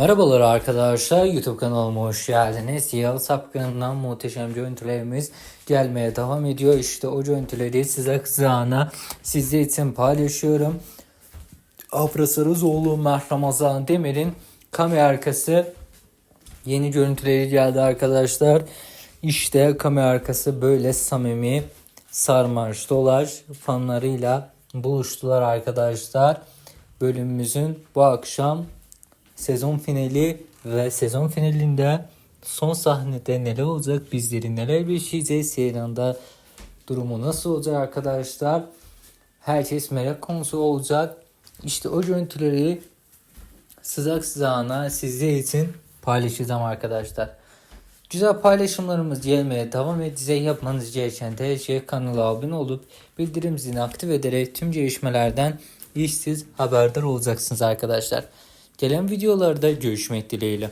Merhabalar arkadaşlar YouTube kanalıma hoş geldiniz. Yağıl Sapkın'dan muhteşem görüntülerimiz gelmeye devam ediyor. İşte o görüntüleri size kızağına sizler için paylaşıyorum. Afra Sarızoğlu, Mehmet Ramazan Demir'in kamera arkası yeni görüntüleri geldi arkadaşlar. İşte kamera arkası böyle samimi sarmaş dolar fanlarıyla buluştular arkadaşlar. Bölümümüzün bu akşam sezon finali ve sezon finalinde son sahnede neler olacak bizleri neler yaşayacağız Seyran'da durumu nasıl olacak arkadaşlar herkes merak konusu olacak işte o görüntüleri sızak sızağına sizler için paylaşacağım arkadaşlar Güzel paylaşımlarımız gelmeye devam edecek. Yapmanız gereken de şey kanala abone olup bildirim zilini aktif ederek tüm gelişmelerden işsiz haberdar olacaksınız arkadaşlar. Gelen videolarda görüşmek dileğiyle.